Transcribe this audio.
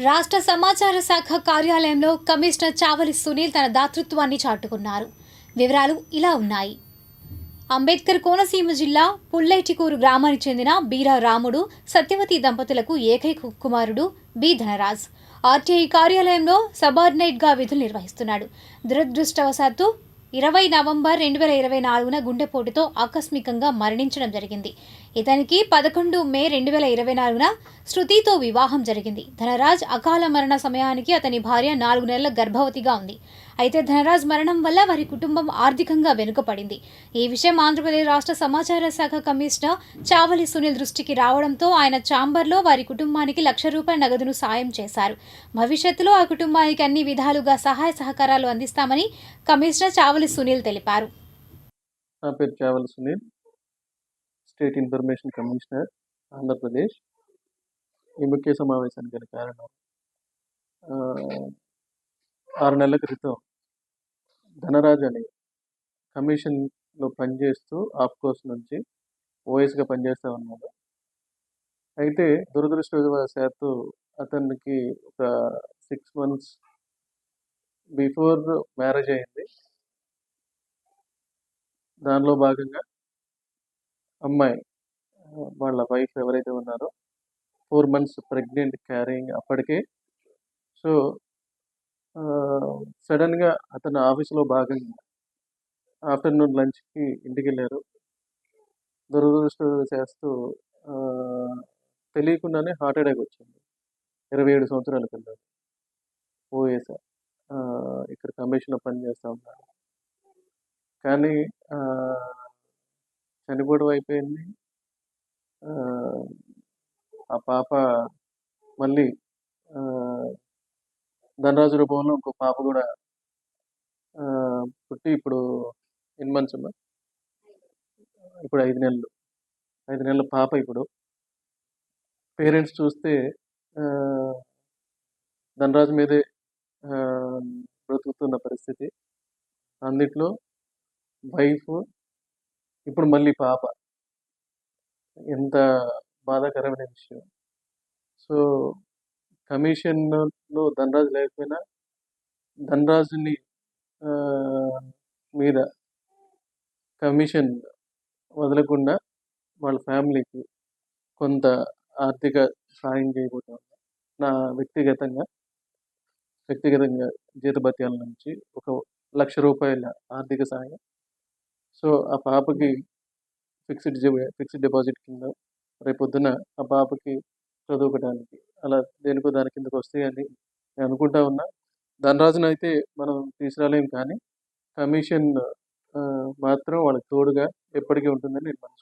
రాష్ట్ర సమాచార శాఖ కార్యాలయంలో కమిషనర్ చావలి సునీల్ తన దాతృత్వాన్ని చాటుకున్నారు. వివరాలు ఇలా ఉన్నాయి. అంబేద్కర్ కోనసీమ జిల్లా పుల్లైటికూరు గ్రామానికి చెందిన బీరా రాముడు సత్యవతి దంపతులకు ఏకైక కుమారుడు బి ధనరాజ్. ఆర్టీఐ కార్యాలయంలో సబార్డినేట్గా విధులు నిర్వహిస్తున్నాడు. దురదృష్టవశాత్తు ఇరవై నవంబర్ రెండు వేల ఇరవై నాలుగున గుండెపోటుతో ఆకస్మికంగా మరణించడం జరిగింది. ఇతనికి పదకొండు మే రెండు వేల ఇరవై నాలుగున శృతితో వివాహం జరిగింది. ధనరాజ్ అకాల మరణ సమయానికి అతని భార్య నాలుగు నెలల గర్భవతిగా ఉంది. అయితే ధనరాజ్ మరణం వల్ల వారి కుటుంబం ఆర్థికంగా వెనుకపడింది ఈ విషయం ఆంధ్రప్రదేశ్ రాష్ట్ర సమాచార శాఖ కమిషనర్ చావలి సునీల్ దృష్టికి రావడంతో ఆయన ఛాంబర్లో వారి కుటుంబానికి లక్ష రూపాయల నగదును సాయం చేశారు. భవిష్యత్తులో ఆ కుటుంబానికి అన్ని విధాలుగా సహాయ సహకారాలు అందిస్తామని కమిషనర్ చావలి సునీల్ తెలిపారు. నా పేరు Chawal Sunil state information commissioner Andhra Pradesh. ఈ ముఖ్య సమావేశానికి గల కారణం ఆరు నెలల క్రితం ధనరాజ్ అని కమిషన్లో పనిచేస్తూ ఆఫ్కోర్స్ నుంచి ఓఎస్గా పనిచేస్తూ ఉన్నాడు. అయితే దురదృష్టవశాత్తు అతనికి ఒక సిక్స్ మంత్స్ బిఫోర్ మ్యారేజ్ అయింది. దానిలో భాగంగా అమ్మాయి వాళ్ళ వైఫ్ ఎవరైతే ఉన్నారో ఫోర్ మంత్స్ ప్రెగ్నెంట్ క్యారింగ్ అప్పటికే. సో సడన్గా అతను ఆఫీస్లో భాగంగా ఆఫ్టర్నూన్ లంచ్కి ఇంటికి వెళ్ళారు దురదృష్ట చేస్తూ తెలియకుండానే హార్ట్ అటాక్ వచ్చింది. ఇరవై ఏడు సంవత్సరాల పిల్లలు. ఓఎస్ ఇక్కడ కమిషన్లో పనిచేస్తూ ఉన్నారు. కానీ చనిపోవడం అయిపోయింది. ఆ, పాప మళ్ళీ ధనరాజు రూపంలో ఇంకో పాప కూడా పుట్టి ఇప్పుడు ఎన్ని మంత్స్ అమ్మా? ఇప్పుడు ఐదు నెలలు. ఐదు నెలల పాప ఇప్పుడు. పేరెంట్స్ చూస్తే ధనరాజు మీదే బ్రతుకుతున్న పరిస్థితి. అందుట్లో వైఫ్ ఇప్పుడు మళ్ళీ పాప. ఎంత బాధాకరమైన విషయం. సో కమిషన్లో ధనరాజు లేకపోయినా ధనరాజుని మీద కమిషన్ వదలకుండా వాళ్ళ ఫ్యామిలీకి కొంత ఆర్థిక సాయం చేయబోతున్నాను నా వ్యక్తిగతంగా వ్యక్తిగతంగా జీతభత్యాల నుంచి ఒక లక్ష రూపాయల ఆర్థిక సాయం. సో ఆ పాపకి ఫిక్స్డ్ ఫిక్స్డ్ డిపాజిట్ కింద రేపొద్దున ఆ పాపకి చదువుకోవడానికి అలా దేనికో దాని కిందకు వస్తాయని నేను అనుకుంటా ఉన్నా. ధనరాజును అయితే మనం తీసుకురాలేం కానీ కమిషన్ మాత్రం వాళ్ళకి తోడుగా ఎప్పటికీ ఉంటుందని నేను మనసు